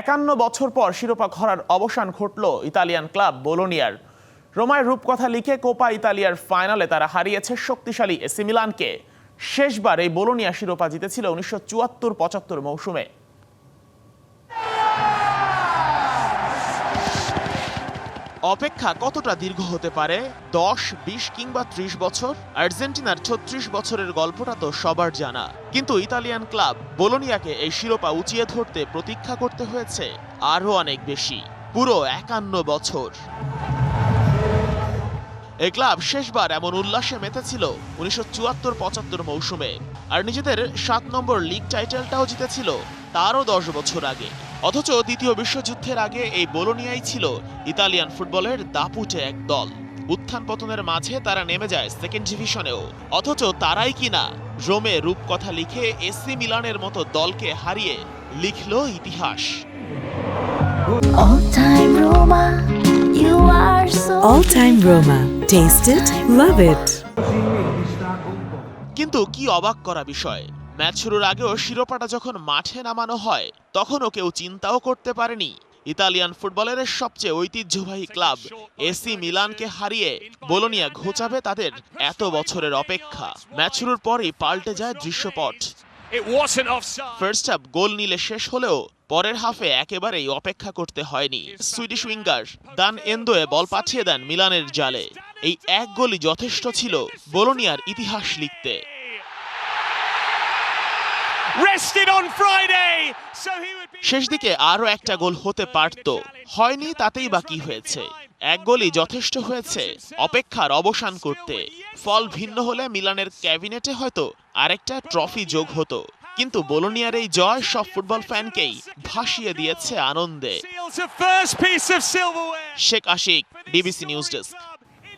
একান্ন বছর পর শিরোপা খরার অবসান ঘটল ইতালিয়ান ক্লাব বোলোনিয়ার। রোমায় রূপকথা লিখে কোপা ইতালিয়ার ফাইনালে তারা হারিয়েছে শক্তিশালী এসি মিলানকে। শেষবার এই বোলোনিয়া শিরোপা জিতেছিল উনিশশো চুয়াত্তর পঁচাত্তর মৌসুমে। অপেক্ষা কতটা দীর্ঘ হতে পারে? দশ, বিশ কিংবা ত্রিশ বছর? আর্জেন্টিনার ছত্রিশ বছরের গল্পটা তো সবার জানা। কিন্তু ইতালিয়ান ক্লাব বোলোনিয়াকে এই শিরোপা উঁচিয়ে ধরতে প্রতীক্ষা করতে হয়েছে আরও অনেক বেশি। পুরো একান্ন বছর। এই ক্লাব শেষবার এমন উল্লাসে মেতেছিল উনিশশো চুয়াত্তর পঁচাত্তর মৌসুমে। আর নিজেদের সাত নম্বর লিগ টাইটেলটাও জিতেছিল তারও দশ বছর আগে অথচ দ্বিতীয় বিশ্বযুদ্ধের আগে এই বোলোনিয়াই ছিল ইতালিয়ান ফুটবলের দাপুটে এক দল উত্থান পতনের মাঝে তারা নেমে যায় সেকেন্ড ডিভিশনেও অথচ তারাই কিনা রোমে রূপকথা লিখে এসি মিলানের মতো দলকে হারিয়ে লিখল ইতিহাস All time Roma, you are so All Time Roma. Taste it, love it. কিন্তু কি অবাক করা বিষয় ম্যাচ শুরুর আগেও শিরোপাটা যখন মাঠে নামানো হয় তখনও কেউ চিন্তাও করতে পারেনি। ইতালিয়ান ফুটবলের সবচেয়ে ঐতিহ্যবাহী ক্লাব এসি মিলানকে হারিয়ে বোলোনিয়া ঘোচাবে তাদের এত বছরের অপেক্ষা। ম্যাচ শুরুর পরই পাল্টে যায় দৃশ্যপট. ফার্স্ট হাফ গোল নিলে শেষ হলেও পরের হাফে একেবারেই অপেক্ষা করতে হয়নি। সুইডিশ উইঙ্গার দান এন্দোয়ে বল পাঠিয়ে দেন মিলানের জালে। এই এক গোলই যথেষ্ট ছিল বোলোনিয়ার ইতিহাস লিখতে। শেষ দিকে আরও একটা গোল হতে পারত। হয়নি তাতেই বা কি হয়েছে। এক গোলই যথেষ্ট হয়েছে। অপেক্ষার অবসান করতে। ফল ভিন্ন হলে মিলানের ক্যাবিনেটে হয়তো আরেকটা ট্রফি যোগ হতো। কিন্তু বোলোনিয়ার এই জয় সব ফুটবল ফ্যানকেই ভাসিয়ে দিয়েছে আনন্দে. Sheikh Ashiq DBC news desk.